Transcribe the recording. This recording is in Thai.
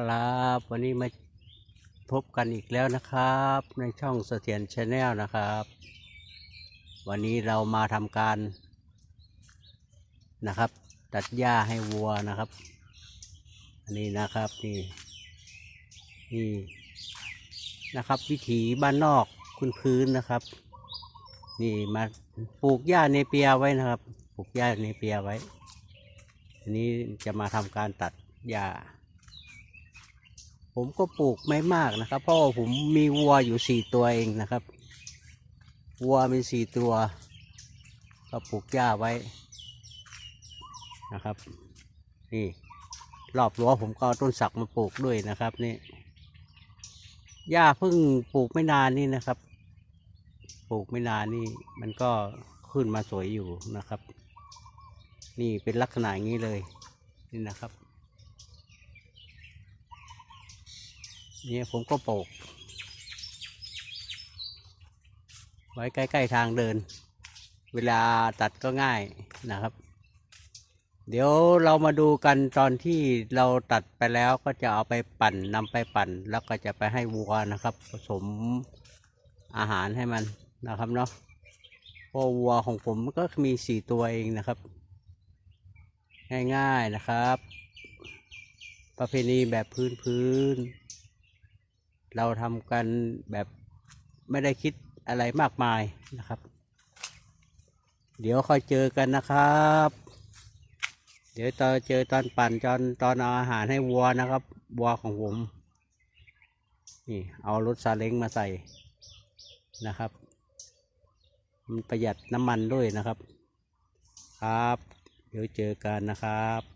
ครับ วันนี้มาพบกันอีกแล้วนะครับ ในช่องเสถียรชาแนลนะครับ วันนี้เรามาทำการนะครับ ตัดหญ้าให้วัวนะครับ อันนี้นะครับนี่นี่นะครับ วิถีบ้านนอกคุณพื้นนะครับ นี่มาปลูกหญ้าเนเปียไว้นะครับ ปลูกหญ้าเนเปียไว้อันนี้จะมาทำการตัดหญ้า ผมก็ปลูกไม่มากนะครับ เพราะว่าผมมีวัวอยู่สี่ตัวเองนะครับ วัวมีสี่ตัว ก็ปลูกหญ้าไว้นะครับ นี่รอบรั้วผมก็เอาต้นสักมาปลูกด้วยนะครับนี่หญ้าเพิ่งปลูกไม่นานนี่นะครับ ปลูกไม่นานนี่ มันก็ขึ้นมาสวยอยู่นะครับ นี่เป็นลักษณะอย่างนี้เลยนี่นะครับ เนี่ยผมก็ปลูก ไว้ใกล้ ๆ ทางเดิน เวลาตัดก็ง่ายนะครับ เดี๋ยวเรามาดูกันตอนที่เราตัดไปแล้วก็จะเอาไปปั่นนำไปปั่น แล้วก็จะไปให้วัวนะครับ ผสมอาหารให้มันนะครับเนาะเพราะวัวของผมก็มีสี่ตัวเองนะครับ ง่ายๆนะครับ ประเพณีแบบพื้นๆ เราทำกันแบบไม่ได้คิดอะไรมากมายนะครับ เดี๋ยวค่อยเจอกันนะครับ เดี๋ยวตอนเจอตอนปั่นตอนตอนเอาอาหารให้วัวนะครับ วัวของผมนี่เอารถซาเล้งมาใส่นะครับ มันประหยัดน้ำมันด้วยนะครับ ครับ เดี๋ยวเจอกันนะครับ